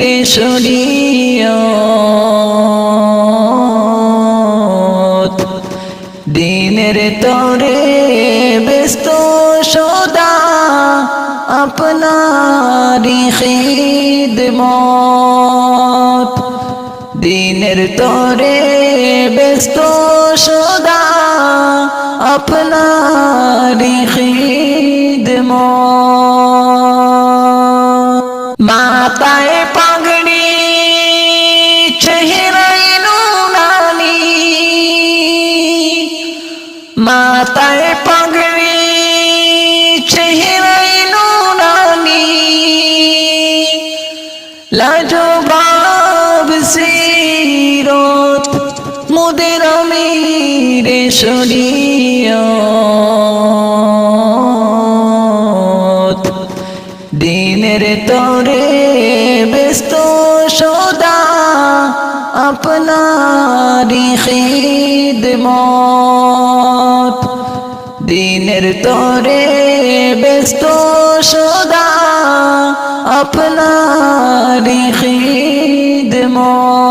রে শরীয়ত দিনের তরে ব্যস্ত সদা আপনারি খিদমত। দিনের তরে ব্যস্ত সদা আপনারি খিদমত। মাতায় মাতায় পাগড়ি চেহারাই নুনানি। লাজবাব সিরত মুদের আমিরে শরীয়ত। দিনের তরে ব্যস্ত সদা আপনারি খিদমত। দিনের তরে ব্যস্ত সদা আপনার খিদমত।